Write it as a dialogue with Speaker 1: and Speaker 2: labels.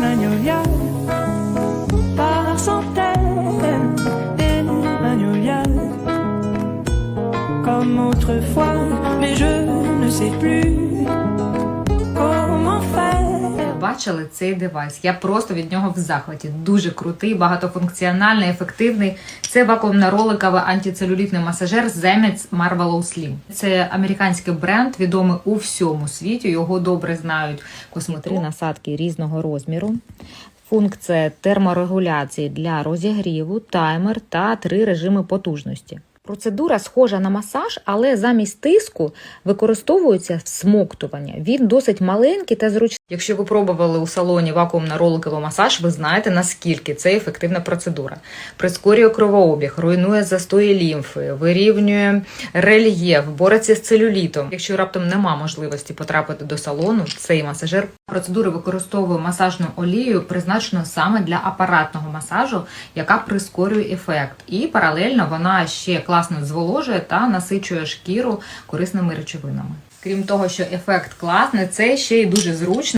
Speaker 1: magnolias par centaines, des magnolias comme autrefois, mais je ne sais plus.
Speaker 2: Бачили цей девайс? Я просто від нього в захваті. Дуже крутий, багатофункціональний, ефективний. Це вакуумно-роликовий антицелюлітний масажер Zemets Marvelous Slim. Це американський бренд, відомий у всьому світі. Його добре знають косметри насадки різного розміру. Функція терморегуляції для розігріву, таймер та три режими потужності. Процедура схожа на масаж, але замість тиску використовується всмоктування. Він досить маленький та зручний. Якщо ви пробували у салоні вакуумно-роликовий масаж, ви знаєте наскільки це ефективна процедура. Прискорює кровообіг, руйнує застої лімфи, вирівнює рельєф, бореться з целюлітом. Якщо раптом нема можливості потрапити до салону, цей масажер процедури використовує масажну олію, призначену саме для апаратного масажу, яка прискорює ефект. І паралельно вона ще класно зволожує та насичує шкіру корисними речовинами. Крім того, що ефект класний, це ще й дуже зручно.